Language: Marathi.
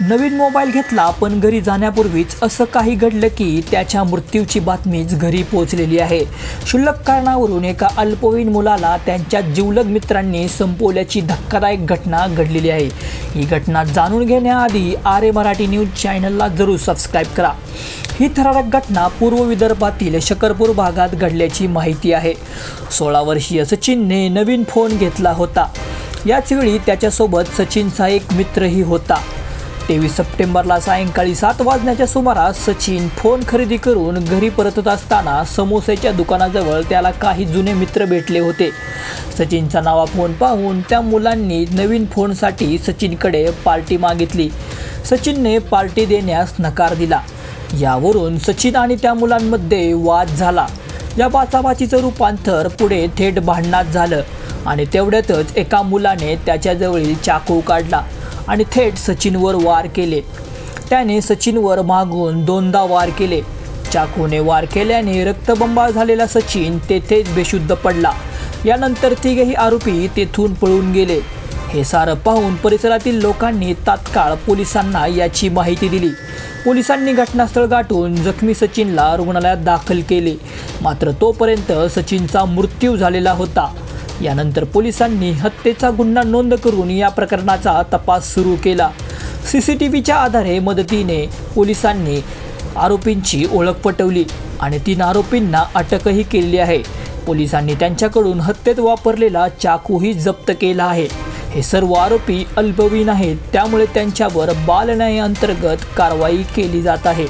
नवीन मोबाईल घेतला पण घरी जाण्यापूर्वीच असं काही घडलं की त्याच्या मृत्यूची बातमीच घरी पोहोचलेली आहे. क्षुल्लक कारणावरून एका अल्पवयीन मुलाला त्यांच्या जिवलग मित्रांनी संपवल्याची धक्कादायक घटना घडलेली आहे. ही घटना जाणून घेण्याआधी आर ए मराठी न्यूज चॅनलला जरूर सबस्क्राईब करा. ही थरारक घटना पूर्व विदर्भातील शकरपूर भागात घडल्याची माहिती आहे. सोळा वर्षीय सचिनने नवीन फोन घेतला होता. याचवेळी त्याच्यासोबत सचिनचा एक मित्रही होता. तेवीस सप्टेंबरला सायंकाळी सात वाजण्याच्या सुमारास सचिन फोन खरेदी करून घरी परतत असताना समोसेच्या दुकानाजवळ त्याला काही जुने मित्र भेटले होते. सचिनचा नावा फोन पाहून त्या मुलांनी नवीन फोनसाठी सचिनकडे पार्टी मागितली. सचिनने पार्टी देण्यास नकार दिला. यावरून सचिन आणि त्या मुलांमध्ये वाद झाला. या बाचाबाचीचं रूपांतर पुढे थेट भांडणात झालं आणि तेवढ्यातच एका मुलाने त्याच्याजवळील चाकू काढला. आणि थेट सचिनवर वार केले. त्याने सचिनवर मागून दोनदा वार केले. चाकूने वार केल्याने रक्तबंबाळ झालेला सचिन तेथेच बेशुद्ध पडला. यानंतर तिघेही आरोपी तेथून पळून गेले. हे सारं पाहून परिसरातील लोकांनी तात्काळ पोलिसांना याची माहिती दिली. पोलिसांनी घटनास्थळ गाठून जखमी सचिनला रुग्णालयात दाखल केले. मात्र तोपर्यंत सचिनचा मृत्यू झालेला होता. यानंतर पोलिसांनी हत्येचा गुन्हा नोंद करून या प्रकरणाचा तपास सुरू केला. सी सी टी व्हीच्या आधारे मदतीने पोलिसांनी आरोपींची ओळख पटवली आणि तीन आरोपींना अटकही केली आहे. पोलिसांनी त्यांच्याकडून हत्येत वापरलेला चाकूही जप्त केला आहे. हे सर्व आरोपी अल्पवीन आहेत त्यामुळे त्यांच्यावर बालन्याय अंतर्गत कारवाई केली जात आहे.